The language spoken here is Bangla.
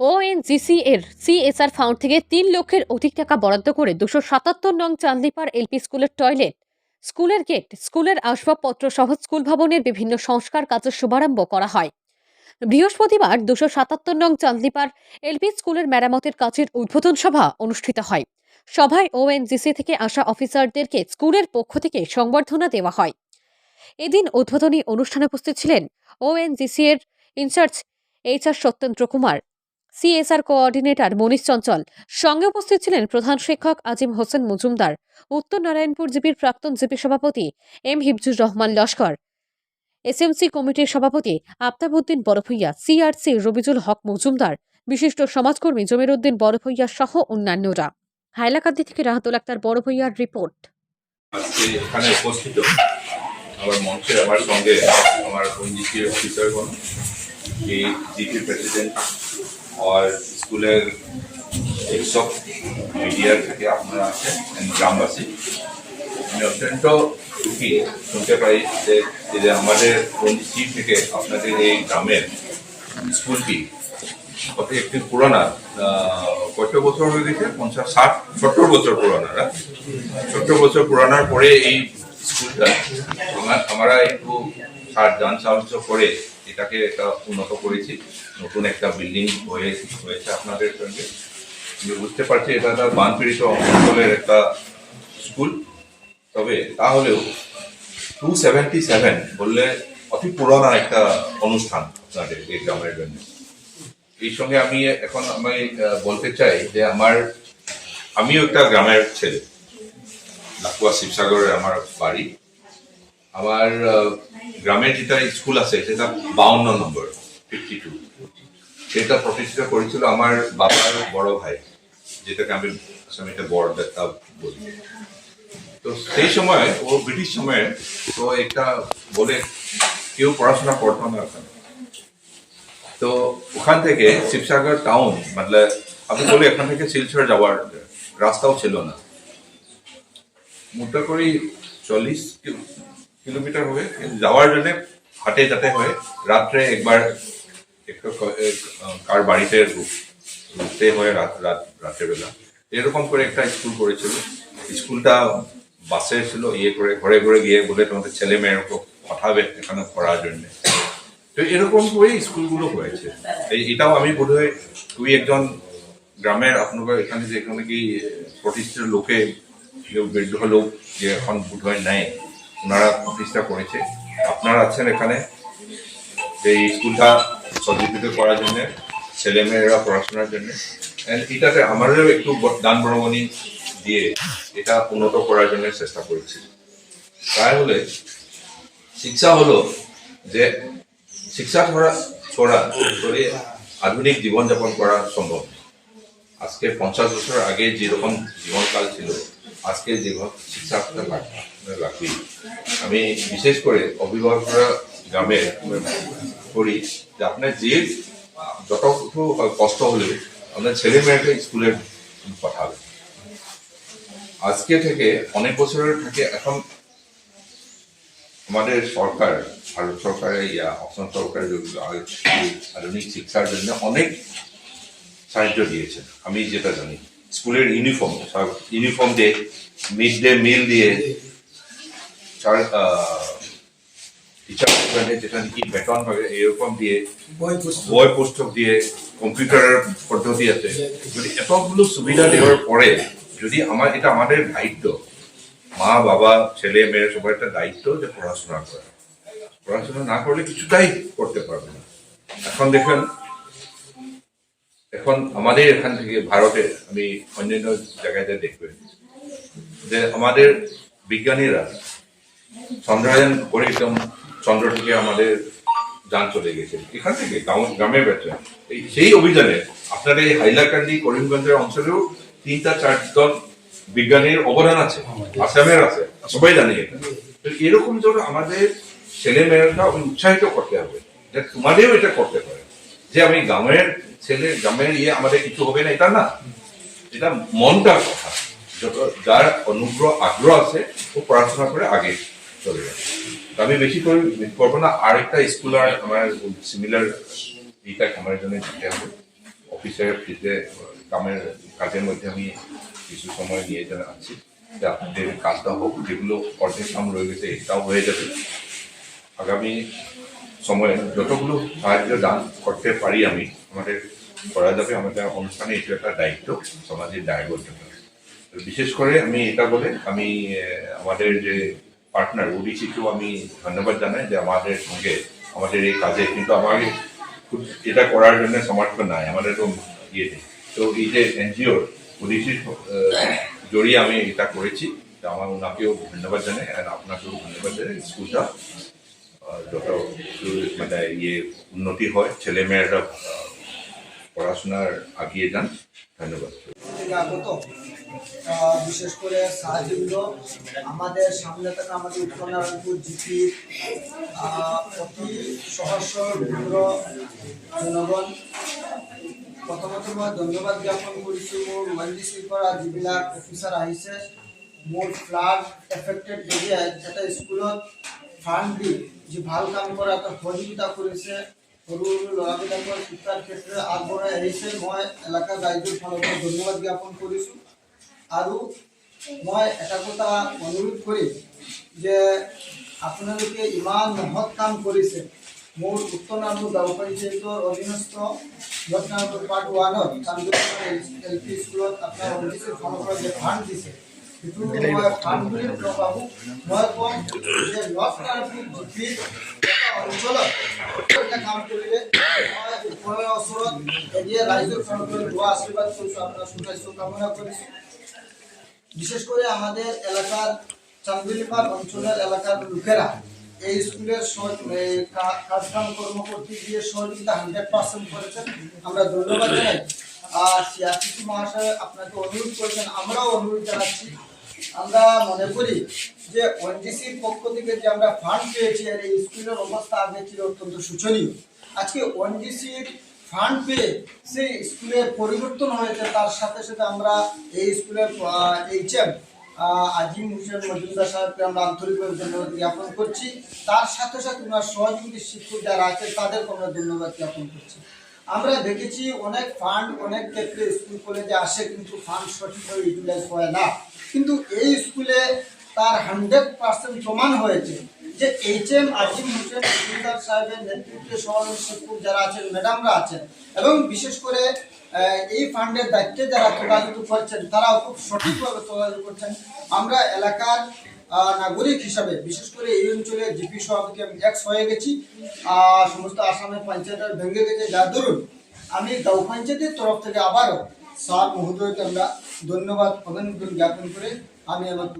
ওএনজিসি এর সিএসআর ফাউন্ড থেকে তিন লক্ষের অধিক টাকা বরাদ্দ করে দুশো সাতাত্তর নং চান্দিপাড় এলপি স্কুলের টয়লেট, স্কুলের গেট, স্কুলের আসবাবপত্র সহ স্কুল ভবনের বিভিন্ন সংস্কার কাজের শুভারম্ভ করা হয়। বৃহস্পতিবার দুশো সাতাত্তর নং চান্দিপাড় এলপি স্কুলের মেরামতের কাজের উদ্বোধন সভা অনুষ্ঠিত হয়। সভায় ওএনজিসি থেকে আসা অফিসারদেরকে স্কুলের পক্ষ থেকে সংবর্ধনা দেওয়া হয়। এদিন উদ্বোধনী অনুষ্ঠানে উপস্থিত ছিলেন ওএনজিসি এর in charge H R Satyendra Kumar CSR coordinator Manish Chanchal. সঙ্গে উপস্থিত ছিলেন প্রধান শিক্ষক আজিম হোসেন মজুমদার। উত্তর নারায়ণপুর জিপির প্রাক্তন জিপি সভাপতি এম হিফজুর রহমান লস্কর। এসএমসি কমিটির সভাপতি আফতাবউদ্দিন বড়ভূইয়া সিআরসি রবিজুল হক মজুমদার। বিশিষ্ট সমাজকর্মী জমিরুদ্দিন বড়ভূইয়া সহ অন্যান্যরা। হাইলাকান্দি থেকে রাহাতুল আক্তার বড়ভূইয়ার রিপোর্ট। আমার মঞ্চে আমার সঙ্গে আমার এই জিপি প্রেসিডেন্ট আর স্কুলের এইসব মিডিয়ার থেকে আপনারা আছেন গ্রামবাসী। আমি অত্যন্ত সুখী, শুনতে পাই যে যে আমাদের ওএনজিসি থেকে আপনাদের এই গ্রামের স্কুলটি কত? একটি পুরানা কত বছর হয়ে গেছে? পঞ্চাশ, ষাট, সত্তর বছর পুরানা সত্তর বছর পুরানোর পরে এই স্কুলটা আমরা- একটু সার যান সাহায্য করে এটাকে একটা উন্নত করেছি, নতুন একটা বিল্ডিং হয়ে, হয়েছে আপনাদের সঙ্গে। বুঝতে পারছি এটা একটা বানপীড়িত অঞ্চলের একটা স্কুল তবে তাহলেও টু সেভেন্টি সেভেন বললে অতি পুরোনো একটা অনুষ্ঠান আপনাদের এই গ্রামের জন্য। এই সঙ্গে আমি এখন আমি বলতে চাই যে আমার, আমিও একটা গ্রামের ছেলে, লাকুয়া শিবসাগরের আমার বাড়ি। আমার গ্রামের যেটা স্কুল আছে, সেটা বাউন্ন নম্বর ফিফটি টু সেটা প্রতিষ্ঠিত করেছিল আমার বাবার বড় ভাই, যেটাকে আমি আসামিতে বড় দেখা বলি। তো সেই সময়, ও ব্রিটিশ সময়ে, তো একটা বলে, কেউ পড়াশোনা করতো না ওখানে। তো ওখান থেকে শিবসাগর টাউন মানে আপনি বলি, এখান থেকে শিলচর যাওয়ার রাস্তাও ছিল না। মোটা করে চল্লিশ কিলোমিটার হবে যাওয়ার জন্য হাটে যেতে হয়, রাত্রে একবার একটু কার বাড়িতে রুখতে হয় রাত রাত রাতের বেলা এরকম করে একটা স্কুল করেছিল। স্কুলটা বাসে ছিল ইয়ে করে, ঘরে ঘরে গিয়ে বলে তোমাদের ছেলে মেয়েরকে পাঠাবে এখানে পড়ার জন্য। তো এরকম করে স্কুলগুলো হয়েছে। এটাও আমি বোধ হয় তুই একজন গ্রামের আপনার এখানে যে এখানে কি প্রতিষ্ঠিত লোকে বৃদ্ধ লোক যে এখন বোধ হয় নেয় ওনারা প্রতিষ্ঠা করেছে। আপনারা আছেন এখানে। যে এই স্কুলটা সজ্জিত করার জন্য ছেলে মেয়েরা পড়াশোনার জন্য। এটাতে আমাদেরও একটু দান বরমণি দিয়ে এটা উন্নত করার জন্য চেষ্টা করেছি। তাহলে শিক্ষা হলো যে শিক্ষা ছড়া ছড়া করে আধুনিক জীবনযাপন করা সম্ভব। আজকে পঞ্চাশ বছর আগে যেরকম জীবনকাল ছিল আজকে জীবন শিক্ষা লাগবে, আমি বিশেষ করে অভিভাবকরা গ্রামে করি যে আপনার যে যতটুকু কষ্ট হলে আপনার ছেলে মেয়েকে স্কুলে পাঠাবে। আজকে থেকে অনেক বছরের থেকে এখন আমাদের সরকার, ভারত সরকারের ইয়া, অসম সরকারের আধুনিক শিক্ষার জন্য অনেক সাহায্য দিয়েছে। আমি যেটা জানি স্কুলের ইউনিফর্ম ইউনিফর্ম দিয়ে মিড ডে মিল দিয়ে টিচার যেটা নাকি বেতন এরকম দিয়ে বই পুস্তক বই পুস্তক দিয়ে কম্পিউটারের পদ্ধতি আছে। যদি এতগুলো সুবিধা দেওয়ার পরে যদি আমার এটা আমাদের দায়িত্ব মা বাবা ছেলে মেয়ে সবার একটা দায়িত্ব যে পড়াশোনা করা। পড়াশোনা না করলে কিছুটাই করতে পারবে না। এখন দেখেন এখন আমাদের এখান থেকে ভারতে আমি অন্যান্য জায়গাতে দেখবেন যে আমাদের বিজ্ঞানীরা চন্দ্রায়ন করে একদম চন্দ্র থেকে আমাদের যান চলে গেছে। এখান থেকে গ্রামের বাচ্চা এই সেই অভিযানে আপনার এই হাইলাকান্দি করিমগঞ্জের অঞ্চলেও তিনটা চারজন বিজ্ঞানীর অবদান আছে, আসামের আছে, সবাই জানি এটা। এরকম জন্য আমাদের ছেলে মেয়েরা উৎসাহিত করতে হবে তোমাদেরও এটা করতে যে আমি গ্রামের ছেলে, গ্রামের ইয়ে আমাদের কিছু হবে না, এটা না। এটা মনটার কথা। যত যার অনুগ্রহ, আগ্রহ আছে, ও পড়াশোনা করে আগে চলে যাবে। আমি বেশি করে করব না। আরেকটা স্কুল আর আমার সিমিলার এইটা আমার জন্য দিতে হবে। অফিসের ফিতে কামের কাজের মধ্যে আমি কিছু সময় নিয়ে যেন আছি। যে আপনাদের কাজটা হোক, যেগুলো অর্ধেক কাম রয়ে গেছে, এটাও হয়ে যাবে। আগামী সময়ে যতগুলো সাহায্য দান করতে পারি আমি, আমাদের করা যাবে, আমাদের অনুষ্ঠানে এটা একটা দায়িত্ব, সমাজের দায়বদ্ধতা। বিশেষ করে আমি এটা বলে আমি আমাদের যে পার্টনার ওডিসিকেও আমি ধন্যবাদ জানাই যে আমাদের সঙ্গে আমাদের এই কাজে, কিন্তু আমাকে খুব এটা করার জন্য সমর্থন নাই, আমাদের তো ইয়েতে। তো এই যে এনজিওর ওডিসির জড়িয়ে আমি এটা করেছি আমার ওনাকেও ধন্যবাদ জানাই, আর আপনাকেও ধন্যবাদ জানাই, স্কুলটা যত মানে ইয়ে উন্নতি হয়, ছেলে মেয়েরা পড়াশোনার আগিয়ে যান। ধন্যবাদ। আগত বিশেষ করে সাহায্যগুলো আমাদের সামনে থাকা আমাদের উত্তর নারায়ণপুর জিপির অতি সহস্র বিপ্র জনগণ। প্ৰথমতে মই ধন্যবাদ জ্ঞাপন কৰিছোঁ মোৰ ওৱান যিবিলাক অফিচাৰ আহিছে। মোৰ ফ্লাড এফেক্টেড এৰিয়াত এটা স্কুলত ফাণ্ড দি যি ভালো কাম কৰা এটা সহযোগিতা কৰিছে সৰু সৰু ল'ৰাবিলাকৰ শিক্ষাৰ ক্ষেত্ৰত আগবঢ়াই আহিছে মই এলেকাৰ ৰাইজৰ ফালৰ পৰা ধন্যবাদ জ্ঞাপন কৰিছোঁ আৰু মই এটা কথা অনুৰোধ কৰিম, যে আপোনালোকে ইমান মহৎ কাম কৰিছে। মোৰ উত্তৰ নামটো গাঁও পঞ্চায়তৰ অধীনস্থ লক্ষ্মীনাথপুৰ পাৰ্ট ওৱানত এল পি স্কুলত আপোনাৰ ফালৰ পৰা যে ফাণ্ড দিছে বিশেষ করে আমাদের এলাকার চান্দিলিপার অঞ্চলের এলাকার লোকেরা এই স্কুলের কাজকাম কর্ম করতে গিয়ে সহযোগিতা হান্ড্রেড পার্সেন্ট করেছেন। আমরা ধন্যবাদ জানাই। মহাশয় আপনাকে অনুরোধ করেছেন, আমরাও অনুরোধ জানাচ্ছি। আমরা মনে করি যে পক্ষ থেকে যে আমরা ফান্ড পেয়েছি, আর এই স্কুলের অবস্থা অত্যন্ত শোচনীয়। আজকে ফান্ড পেয়ে সেই পরিবর্তন হয়েছে, তার সাথে সাথে আমরা এই স্কুলের আজিম হোসেন মজুমদার সাহেবকে আমরা আন্তরিকভাবে ধন্যবাদ জ্ঞাপন করছি। তার সাথে সাথে সহযোগী শিক্ষক যারা আছে তাদেরকে আমরা ধন্যবাদ জ্ঞাপন করছি। আমরা দেখেছি অনেক ফান্ড অনেক ক্ষেত্রে স্কুল কলেজে আসে কিন্তু ফান্ড সঠিকভাবে ইউটিলাইজ হয় না। কিন্তু এই স্কুলে তার হান্ড্রেড পার্সেন্ট প্রমাণ হয়েছে যে এইচ এম আজিম হোসেন মজুমদার সাহেবের নেতৃত্বে সহযোগী শিক্ষক যারা আছেন ম্যাডামরা আছেন এবং বিশেষ করে এই ফান্ডের দায়িত্বে যারা তদারকি করছেন, তারাও খুব সঠিকভাবে তদারকি করছেন। আমরা এলাকার নাগরিক হিসাবে, বিশেষ করে এই অঞ্চলে জিপি সভাপতি আমি এক্স হয়ে গেছি, আর সমস্ত আসামের পঞ্চায়েতের ভেঙে গেছে। যার দরুন আমি গাঁও পঞ্চায়েতের তরফ থেকে আবারও স্যার মহোদয়কে আমরা ধন্যবাদ অভিনন্দন জ্ঞাপন করে আমি আমার